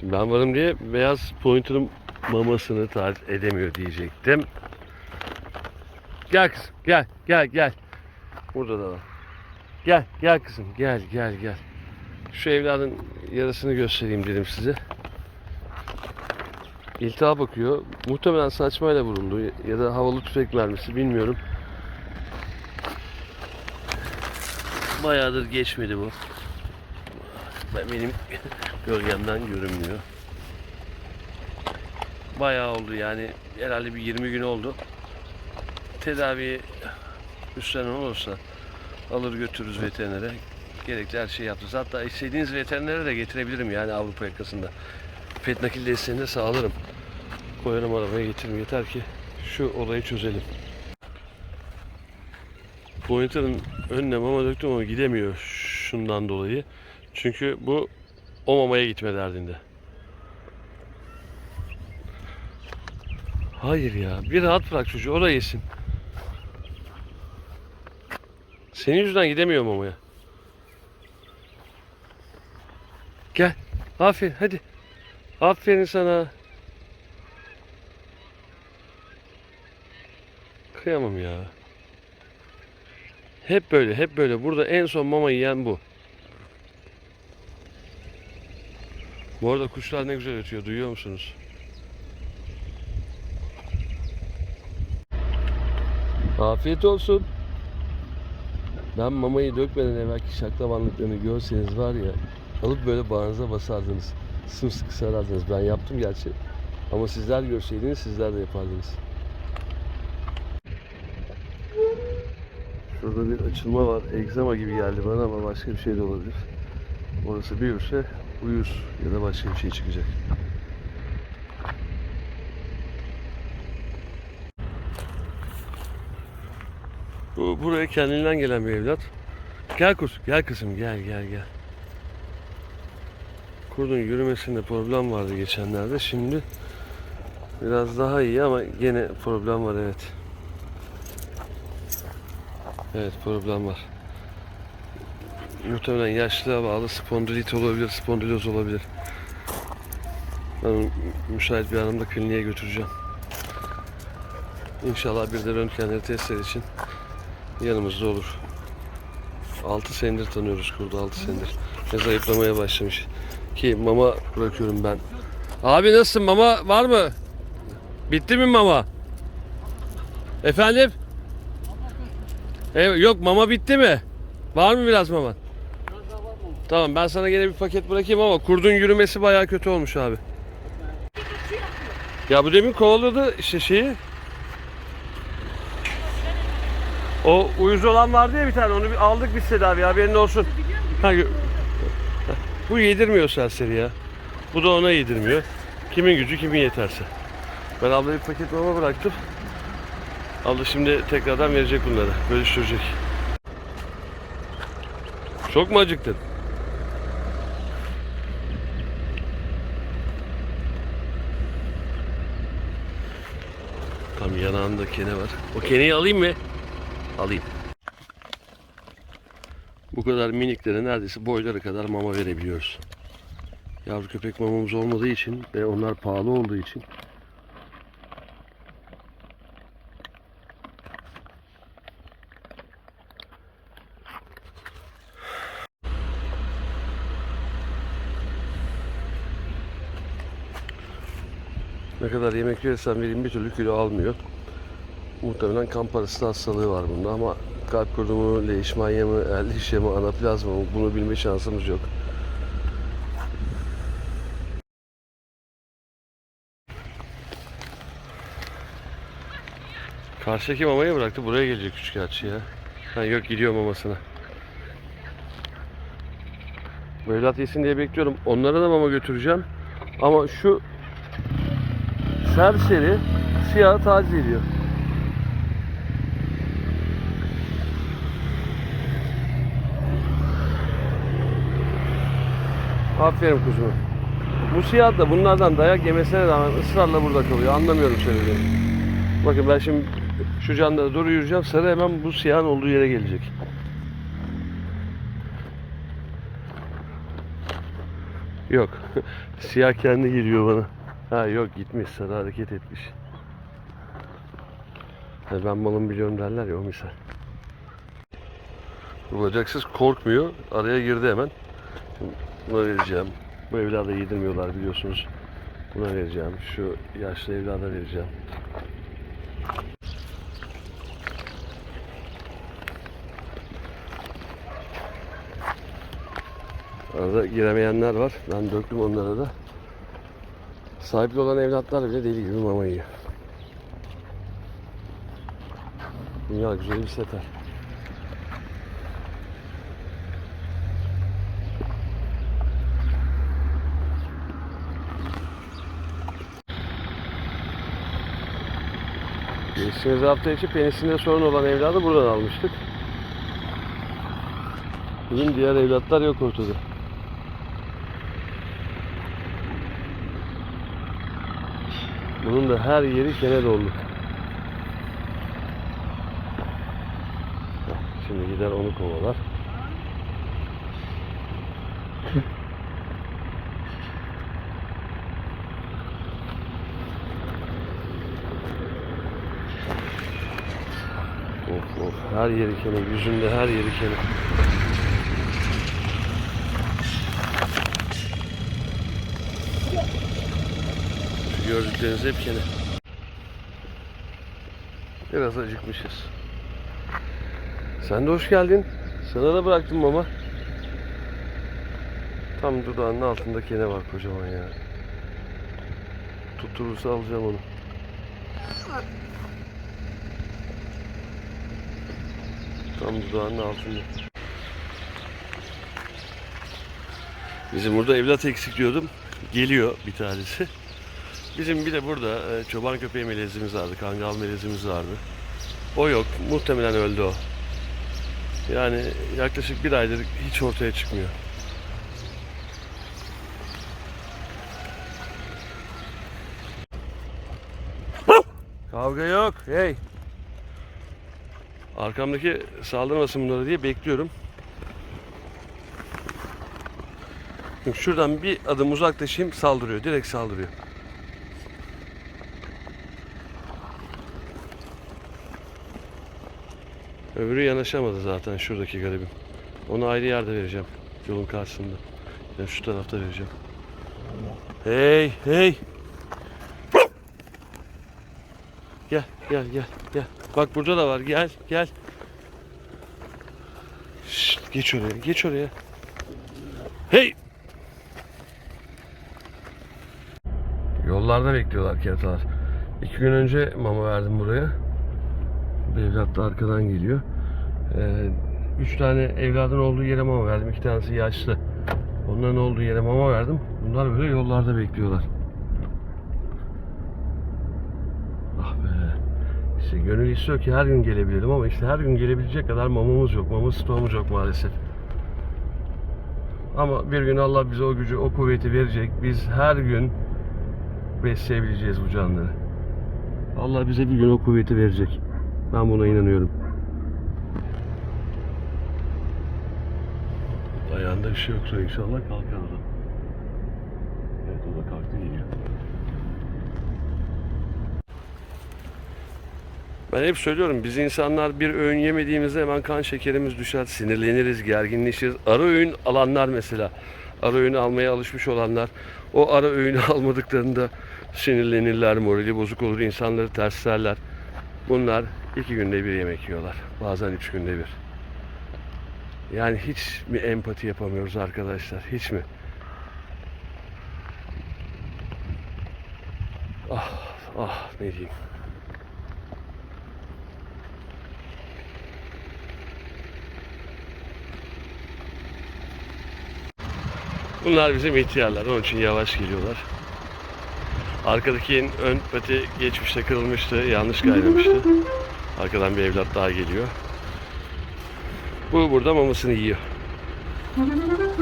Şimdi ben varım diye beyaz pointer'ın mamasını tarif edemiyor diyecektim. Gel kızım gel gel gel. Burada da var. Gel gel kızım gel gel gel. Şu evladın yarasını göstereyim dedim size. İltihap bakıyor. Muhtemelen saçmayla vuruldu ya da havalı tüfek mermisi bilmiyorum. Bayağıdır geçmedi bu. Ben benim gölgemden görünmüyor. Bayağı oldu yani herhalde bir 20 gün oldu. Tedavi üstlenen olursa alır götürürüz veterinere. Gerekli her şeyi yaptırız. Hatta istediğiniz veterinere de getirebilirim yani Avrupa yakasında. Pet nakil desteğini de sağlarım. Koyarım arabaya getiririm. Yeter ki şu olayı çözelim. Pointer'ın önüne mama döktüm ama gidemiyor şundan dolayı. Çünkü bu o mamaya gitme derdinde. Hayır ya. Bir rahat bırak çocuğu. Oraya yesin. Senin yüzünden gidemiyor mamaya. Gel. Aferin hadi. Aferin sana. Kıyamam ya. Hep böyle, hep böyle. Burada en son mama yiyen bu. Bu arada kuşlar ne güzel ötüyor. Duyuyor musunuz? Afiyet olsun. Ben mamayı dökmeden evvelki şaklabanlıklarını görseniz var ya alıp böyle bağrınıza basardınız. Sımsıkı sarardınız. Ben yaptım gerçi. Ama sizler görseydiniz sizler de yapardınız. Şurada bir açılma var. Egzama gibi geldi bana ama başka bir şey de olabilir. Orası büyürse uyur ya da başka bir şey çıkacak. Bu buraya kendinden gelen bir evlat. Gel kuz, gel kızım, gel gel gel. Kurdun yürümesinde problem vardı geçenlerde. Şimdi biraz daha iyi ama gene problem var evet. Evet problem var. Muhtemelen yaşlılığa bağlı spondilit olabilir, spondiloz olabilir. Ben müsait bir anımda kliniğe götüreceğim. İnşallah bir de röntgenleri testler için yanımızda olur. 6 senedir tanıyoruz kurdu 6 senedir. Ve zayıflamaya başlamış. Ki mama bırakıyorum ben. Abi nasılsın mama var mı? Bitti mi mama? Efendim? Evet, yok mama bitti mi? Var mı biraz mama? Tamam ben sana gene bir paket bırakayım ama kurdun yürümesi bayağı kötü olmuş abi. Ya bu demin kovaladı işte şeyi. O uyuz olan vardı ya bir tane onu bir aldık biz tedavi haberin olsun. Ha, bu yedirmiyor serseri ya. Bu da ona yedirmiyor. Kimin gücü kimin yeterse. Ben ablaya bir paket mama bıraktım. Abla şimdi tekrardan verecek bunları. Bölüştürecek. Çok mu acıktın? Tam yanağında kene var. O keneyi alayım mı? Alayım. Bu kadar miniklere neredeyse boyları kadar mama verebiliyoruz. Yavru köpek mamamız olmadığı için ve onlar pahalı olduğu için Ne kadar yemek verirsem vereyim bir türlü kilo almıyor. Muhtemelen kan parası hastalığı var bunda ama kalp kurdu mu, leishmania mı, erlişya mı, anaplazma mı bunu bilme şansımız yok. Karşıdaki mamayı bıraktı. Buraya gelecek küçük açı ya. Ha yok gidiyor mamasına. Bu evlat yesin diye bekliyorum. Onlara da mama götüreceğim. Ama şu serseri siyah taciz ediyor. Aferin kuzuma. Bu siyah da bunlardan dayak yemesine rağmen ısrarla burada kalıyor. Anlamıyorum söylediğini. Bakın ben şimdi şu canlara doğru yürüyeceğim. Sarı hemen bu siyahın olduğu yere gelecek. Yok. Siyah kendi geliyor bana. Ha yok gitmiş. Sarı hareket etmiş. Hani ben malım biliyorum derler ya o misal. Bu bacaksız korkmuyor. Araya girdi hemen. Buna vereceğim. Bu evlada yedirmiyorlar biliyorsunuz. Buna vereceğim. Şu yaşlı evlada vereceğim. Arada giremeyenler var. Ben döktüm onlara da. Sahipli olan evlatlar bile deli gibi mama yiyor. Dünya güzel bir sefer. Geçtiğimiz hafta içi penisinde sorun olan evladı buradan almıştık. Bugün diğer evlatlar yok ortada. Bunun da her yeri kene doldu. Şimdi gider onu kovalar. Of of her yeri kene, yüzünde her yeri kene. Gördükleriniz hep kene. Biraz acıkmışız. Sen de hoş geldin. Sana da bıraktım mama. Tam dudağının altında kene var kocaman ya. Tutturursa alacağım onu. Tam dudağının altında. Bizim burada evlat eksik diyordum. Geliyor bir tanesi. Bizim bir de burada e, çoban köpeği melezimiz vardı, kangal melezimiz vardı. O yok. Muhtemelen öldü o. Yani yaklaşık bir aydır hiç ortaya çıkmıyor. Kavga yok. Hey. Arkamdaki saldırmasın bunları diye bekliyorum. Şuradan bir adım uzaklaşayım saldırıyor. Direkt saldırıyor. Öbürü yanaşamadı zaten şuradaki garibim. Onu ayrı yerde vereceğim. Yolun karşısında. Yani şu tarafta vereceğim. Hey hey. Gel gel gel gel. Bak burada da var. Gel gel. Şşt, geç oraya geç oraya. Hey. Yollarda bekliyorlar keratalar. İki gün önce mama verdim buraya. Evlat da arkadan geliyor. Ee, üç tane evladın olduğu yere mama verdim. İki tanesi yaşlı. Onların olduğu yere mama verdim. Bunlar böyle yollarda bekliyorlar. Ah be. İşte gönül istiyor ki her gün gelebilirim ama işte her gün gelebilecek kadar mamamız yok. Mama stoğumuz yok maalesef. Ama bir gün Allah bize o gücü, o kuvveti verecek. Biz her gün besleyebileceğiz bu canlıları. Allah bize bir gün o kuvveti verecek. Ben buna inanıyorum. Ayağında bir şey yoksa inşallah kalkar o da. Evet o da kalktı geliyor. Ben hep söylüyorum biz insanlar bir öğün yemediğimizde hemen kan şekerimiz düşer, sinirleniriz, gerginleşiriz. Ara öğün alanlar mesela, ara öğünü almaya alışmış olanlar o ara öğünü almadıklarında sinirlenirler, morali bozuk olur, insanları terslerler. Bunlar iki günde bir yemek yiyorlar. Bazen üç günde bir. Yani hiç mi empati yapamıyoruz arkadaşlar? Hiç mi? Ah, ah ne diyeyim. Bunlar bizim ihtiyarlar. Onun için yavaş geliyorlar. Arkadaki ön pati geçmişte kırılmıştı. Yanlış kaynamıştı. Arkadan bir evlat daha geliyor. Bu burada mamasını yiyor.